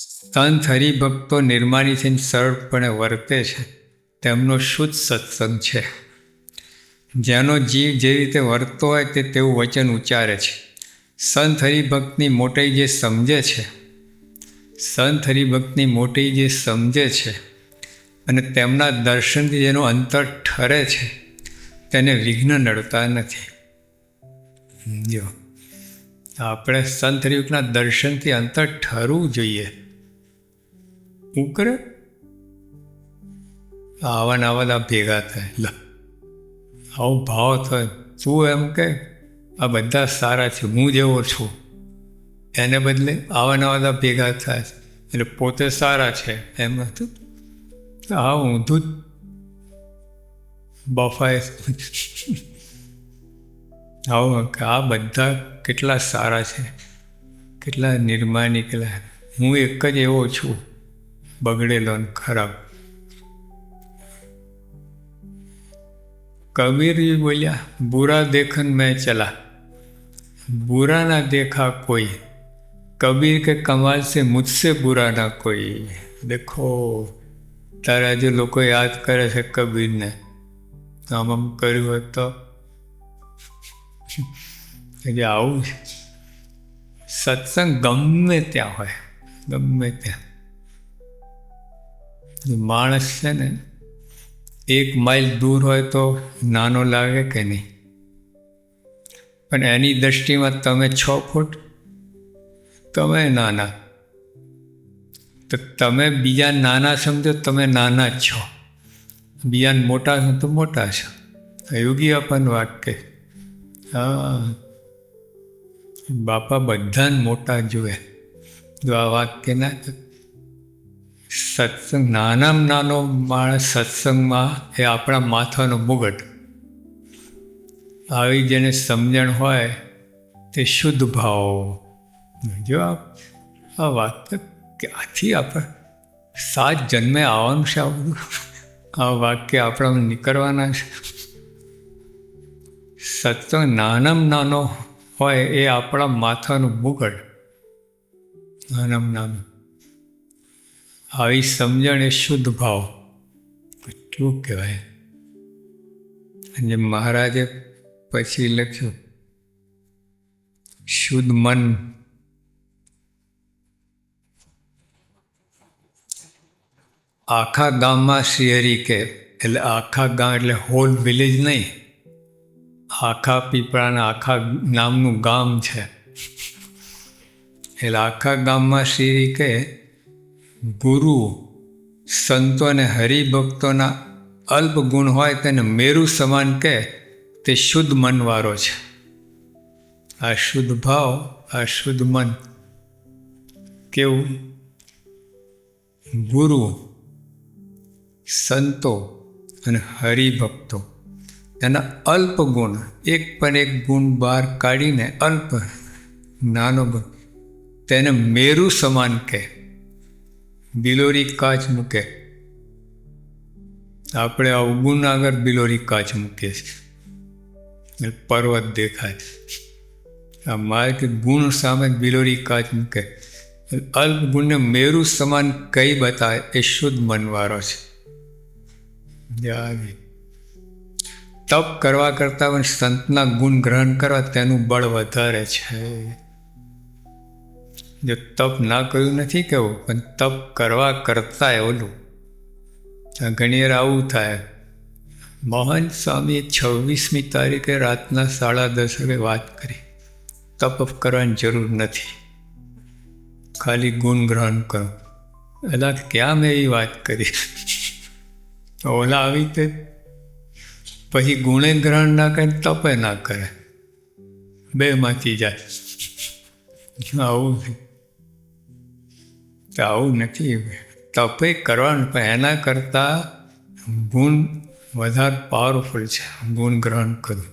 સંત હરિભક્તો નિર્માની થઈને સરળપણે વર્તે છે. તેમનો શુદ્ધ સત્સંગ છે. જેનો જીવ જે રીતે વર્તતો હોય તે તેવું વચન ઉચ્ચારે છે. સંત હરિભક્તની મોટાઈ જે સમજે છે. સંત હરિભક્તની મોટી જે સમજે છે અને તેમના દર્શનથી જેનું અંતર ઠરે છે, તેને વિઘ્ન નડતા નથી. જો આપણે સંત હરિભક્તના દર્શનથી અંતર ઠરવું જોઈએ ઉકરે આવા ને આ ભેગા થાય લ આવો ભાવ થાય તું એમ કે આ બધા સારા છે હું જેવો છું એને બદલે આવા નવા બધા ભેગા થાય એટલે પોતે સારા છે એમ હતું આ ઊંધું બફાય આવું કે આ બધા કેટલા સારા છે કેટલા નિર્માની કેટલા હું એક જ એવો છું બગડેલો ને ખરાબ કબીરજી બોલ્યા બુરા દેખન મેં ચલા बुरा ना देखा कोई कबीर के कमाल से मुझसे बुरा ना कोई देखो તારા જે લોકો યાદ કરે છે કબીરને આમ આમ કર્યું હોય તો કે આવું છે. સત્સંગ ગમે ત્યાં હોય ગમે ત્યાં માણસ છે ને, એક માઇલ દૂર હોય તો નાનો લાગે કે નહીં? પણ એની દ્રષ્ટિમાં તમે છ ફૂટ, તમે નાના. તો તમે બીજા નાના સમજો, તમે નાના જ છો. બીજાને મોટા છો તો મોટા છો. યોગી આપણ વાક્ય હા, બાપા બધાને મોટા જુએ. જો આ વાક્ય ના તો સત્સંગ, નાનામાં નાનો માણસ સત્સંગમાં એ આપણા માથાનો મુગટ. આવી જેને સમજણ હોય, તે શુદ્ધ ભાવ. જો આ વાત ક્યાંથી આપણે સાત જન્મે આવવાનું છે આ વાક્ય આપણા નીકળવાના છે. સત્સંગ નાનામાં નાનો હોય એ આપણા માથાનું મુગટ. નાનામાં નાનું. આવી સમજણ એ શુદ્ધ ભાવ. કેટલું કહેવાય? અને મહારાજે પછી લખ્યું, શુદ્ધ મન. આખા ગામમાં શિયરી કે, એટલે આખા ગામ એટલે હોલ વિલેજ નહીં, આખા પીપળાના આખા નામનું ગામ છે. એટલે આખા ગામમાં શ્રી કે ગુરુ સંતો અને હરિભક્તોના અલ્પ ગુણ હોય તેને મેરુ સમાન કહે, તે શુદ્ધ મનવાળો છે. આ શુદ્ધ ભાવ, આ શુદ્ધ મન. કેવું? ગુરુ, સંતો અને હરિભક્તો એના અલ્પ ગુણ, એક પણ એક ગુણ બહાર કાઢીને અલ્પ નાનો ગુણ તેને મેરુ સમાન કે બિલોરી કાચ મૂકે. આપણે અવગુણ આગળ બિલોરી કાચ મૂકીએ છીએ. પર્વત દેખાય. આ માર્ગ ગુણ સામે બિલોરી કાચ મૂકે. અલ્પ ગુણને મેરુ સમાન કઈ બતાવે એ શુદ્ધ મનવારો છે. તપ કરવા કરતાં પણ સંતના ગુણ ગ્રહણ કરવા તેનું બળ વધારે છે. જો તપ ના કર્યું નથી કેવું, પણ તપ કરવા કરતાં ઓલું. ઘણી વાર આવું થાય. મોહન સ્વામીએ છવ્વીસમી તારીખે રાતના સાડા દસ વાગે વાત કરી. તપ કરવાની જરૂર નથી. ખાલી ગુણ ગ્રહણ કરો. એટલે ક્યાં મેં એવી વાત કરી? ઓલા આવી તે પછી ગુણે ગ્રહણ ના કરે, તપે ના કરે. બેમાંથી જાય. આવું તો આવું નથી. તપે કરવાનું પણ એના કરતાં ગુણ વધારે પાવરફુલ છે. ગુણ ગ્રહણ કરવું.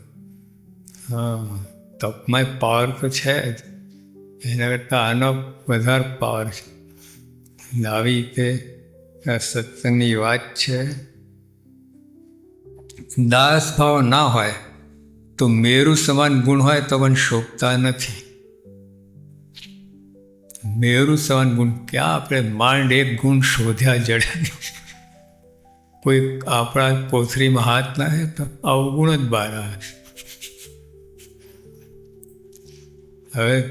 હા. તપમાં પાવર તો છે જ. એના કરતાં આનો વધારે પાવર છે. આવી રીતે સત્સંગની વાત છે. દાસ ભાવ ના હોય તો મેરુ સમાન ગુણ હોય તો પણ શોભતા નથી. મેરુ સવન ગુણ ક્યાં આપણે માંડ એક ગુણ શોધ્યા જડે? કોઈ આપણા કોથરીમાં હાથ નાખે તો અવગુણ જ બહાર આવે. હવે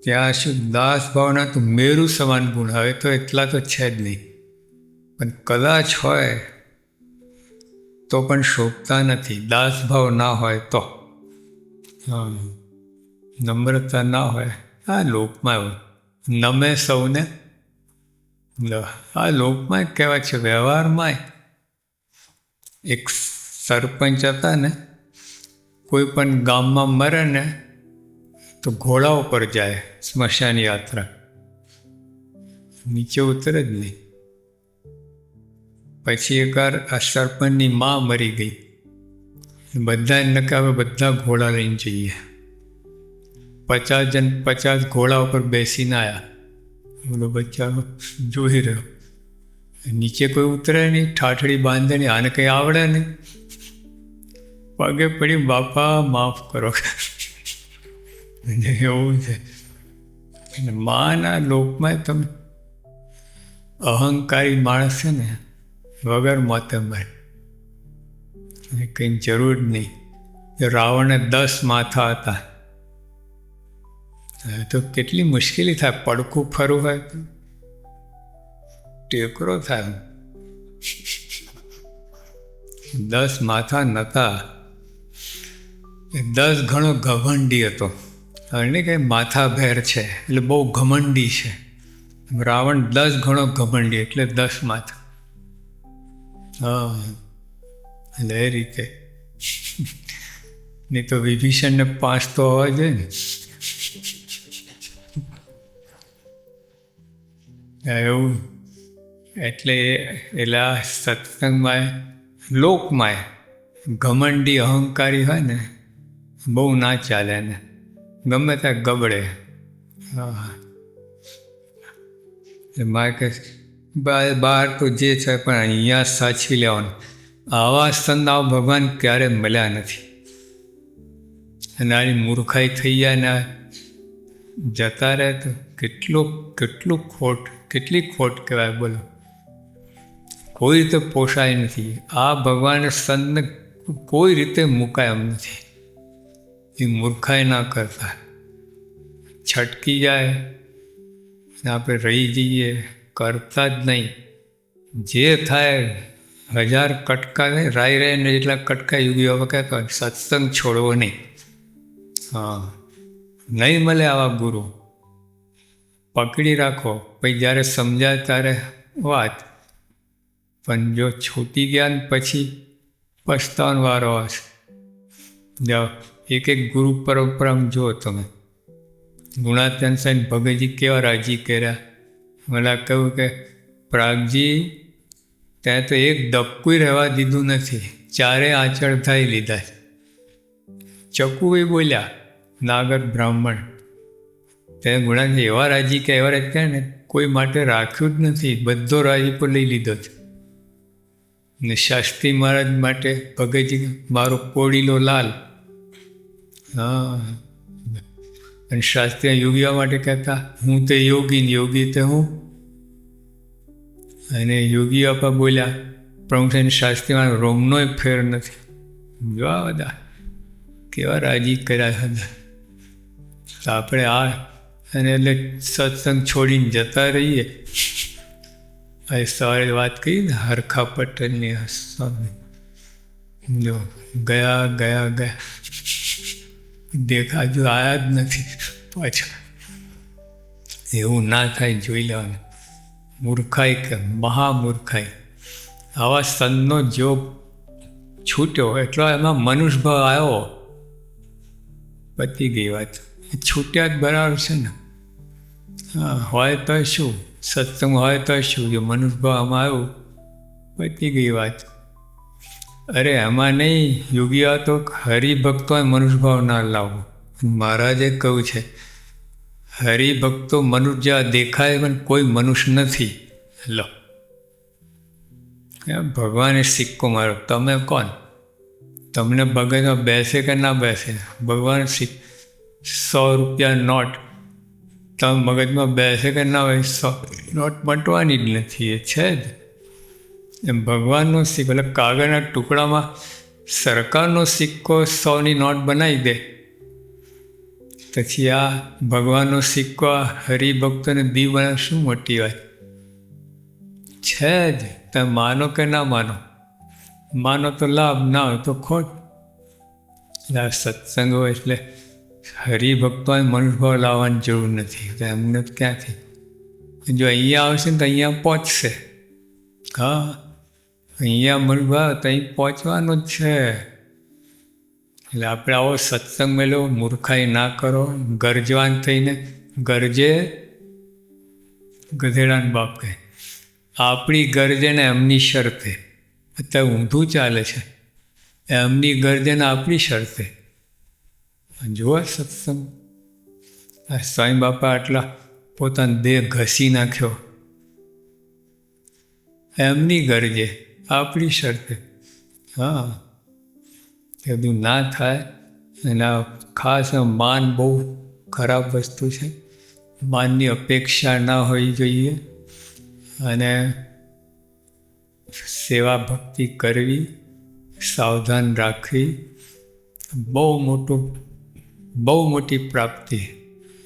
ત્યાં શું દાસ ભાવના તો મેરુ સમાન ગુણ હવે તો એટલા તો છે જ નહીં. પણ કદાચ હોય તો પણ શોભતા નથી. દાસ ભાવ ના હોય તો. હા. નમ્રતા ના હોય. આ લોકમાં એવું. નમે સૌને? આ લોકમાં કહેવાય છે વ્યવહારમાં એક સરપંચ હતા ને, કોઈ પણ ગામમાં મરે ને, તો ઘોડા ઉપર જાય સ્મશાન યાત્રા. નીચે ઉતરે જ નહીં. પછી એકવાર આ સરપંચની મા મરી ગઈ. બધા નકાવે બધા ઘોડા લઈને જઈએ. પચાસ જણ, પચાસ ઘોડા ઉપર બેસીને આવ્યા બોલો, બચ્ચા, જોઈ રહ્યો. નીચે કોઈ ઉતરે નહીં, ઠાઠડી બાંધે નહીં, આને કંઈ આવડે નહીં. પગે પડી, બાપા, માફ કરો. એવું છે. અને માના લોકમાં તમે અહંકારી માણસ છે ને, વગર મોતે મરે. કંઈ જરૂર નહીં. રાવણે દસ માથા હતા. તો કેટલી મુશ્કેલી થાય, પડખું ફરવું. હોય ટેકરો થાય. દસ માથા નહોતા દસ ઘણો ઘમંડી હતો. અને કે માથા ભેર છે, એટલે બહુ ઘમંડી છે. રાવણ દસ ઘણો ઘમંડી, એટલે દસ માથા. હા, એટલે એ રીતે. નહીં તો વિભીષણને પાંચ તો હોવા જોઈએ ને. એવું એટલે એલા સત્સંગમાં, લોકમાં ઘમંડી અહંકારી હોય ને, બહુ ના ચાલે ને. ગમે ત્યાં ગબડે. હા. મારે કે બહાર તો જે છે પણ અહીંયા સાચવી લેવાનું. આવા સંદાવ ભગવાન ક્યારે મળ્યા નથી. અને આની મૂર્ખાઈ થઈ જાય ને, જતા રહે તો કેટલું કેટલું ખોટ કેટલી ખોટ કહેવાય, બોલો. કોઈ રીતે પોષાય નથી. આ ભગવાન સંતને કોઈ રીતે મુકાય એમ નથી. એ મૂર્ખાઈ ના કરતા. છટકી જાય આપણે રહી જઈએ, કરતા જ નહીં. જે થાય, હજાર કટકા રાઈ રહીને જેટલા કટકા કહે તો સત્સંગ છોડવો નહીં. હા. નહીં મળે આવા ગુરુ. પકડી રાખો. પછી જ્યારે સમજાય ત્યારે વાત, પણ જો છૂટી ગયા ને પછી પછતાવાનો વારો આવશે જાઓ, એક એક ગુરુ પરંપરામાં જુઓ તમે. ગુણાત્યન સાહેબ ભગતજી કેવા રાજી કર્યા? મને કહ્યું કે, પ્રાગજી, ત્યાં તો એક દબકું રહેવા દીધું નથી. ચારે આચળ થઈ લીધા ચકુએ બોલ્યા, નાગર બ્રાહ્મણ ત્યાં ગુણાજી એવા રાજી કે એવા રાજી કહે ને, કોઈ માટે રાખ્યું જ નથી. બધો રાજી પર લઈ લીધો છે. ને શાસ્ત્રી મહારાજ માટે ભગતજી મારો પોડીલો લાલ. હા. અને શાસ્ત્રીય યોગીઓ માટે કહેતા, હું તે યોગી યોગી તે હું. અને યોગી આપા બોલ્યા, પ્રમુખ શાસ્ત્રીમાં રોમનોય ફેર નથી. જોવા બધા. કેવા રાજી કર્યા હતા. તો આપણે આ અને એટલે સત્સંગ છોડીને જતા રહીએ. એ સવારે વાત કરી ને હરખા પટેલની સ્વામી. જો ગયા ગયા ગયા. દેખા જો આયા જ નથી પાછા. એવું ના થાય જોઈ લેવાનું. મૂર્ખાઈ કે મહામૂર્ખાઈ. આવા સંતનો જો છૂટ્યો એટલો એમાં મનુષ્યભાવ આવ્યો. પતી ગઈ વાત. છૂટ્યા જ બરાબર છે ને. હોય તો શું? સત્સંગ હોય તો શું? જો મનુષ્યભાવ આમાં આવ્યું પતી ગઈ વાત. અરે એમાં નહીં યોગીઓ તો હરિભક્તોએ મનુષ્યભાવ ના લાવો. મહારાજે કહ્યું છે, હરિભક્તો મનુષ્ય દેખાય પણ કોઈ મનુષ્ય નથી. લો. ભગવાને સિક્કો મારો તમે કોણ? તમને ભગતમાં બેસે કે ના બેસે? ભગવાન સિક સો રૂપિયા નોટ. તમે મગજમાં બેસે કે ના હોય નોટ મટવાની જ નથી, એ છે જ. એમ ભગવાનનો સિક્કો, એટલે કાગળના ટુકડામાં સરકારનો સિક્કો સોની નોટ બનાવી દે. પછી આ ભગવાનનો સિક્કો, આ હરિભક્તોને દી બનાવ શું મોટી હોય છે જ. તમે માનો કે ના માનો? માનો તો લાભ, ના હોય તો ખોટ. એટલે સત્સંગ હોય એટલે હરિભક્તોએ મનુષ્યભાવ લાવવાની જરૂર નથી. તો એમને ક્યાંથી? જો અહીંયા આવશે ને તો અહીંયા પહોંચશે. હા, અહીંયા મનુભાવ તો અહીં પહોંચવાનો જ છે. એટલે આપણે આવો સત્સંગ મેળો મૂર્ખાઈ ના કરો, ગરજવાન થઈને ગરજે ગધેડાને બાપ કહે. આપણી ગરજે ને એમની શરતે. અત્યારે ઊંધું ચાલે છે. એમની ગરજે ને આપણી શરતે. જુઓ સત્સંગ. આ સ્વામી બાપા આટલા પોતાનો દેહ ઘસી નાખ્યો. એમની ગરજે, આપણી શરતે. હા. એ બધું ના થાય એના ખાસ માન બહુ ખરાબ વસ્તુ છે. માનની અપેક્ષા ના હોવી જોઈએ અને સેવા ભક્તિ કરવી, સાવધાન રાખવી. બહુ મોટું બહુ મોટી પ્રાપ્તિ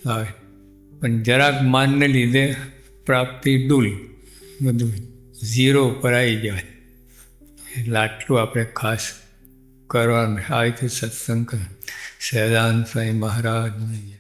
આવે પણ જરાક માનને લીધે પ્રાપ્તિ ડૂલ. બધું ઝીરો ઉપર આવી જાય. એટલે આટલું આપણે ખાસ કરવાનું. આવી રીતે સત્સંગ સહેદાન સ્વામી મહારાજ.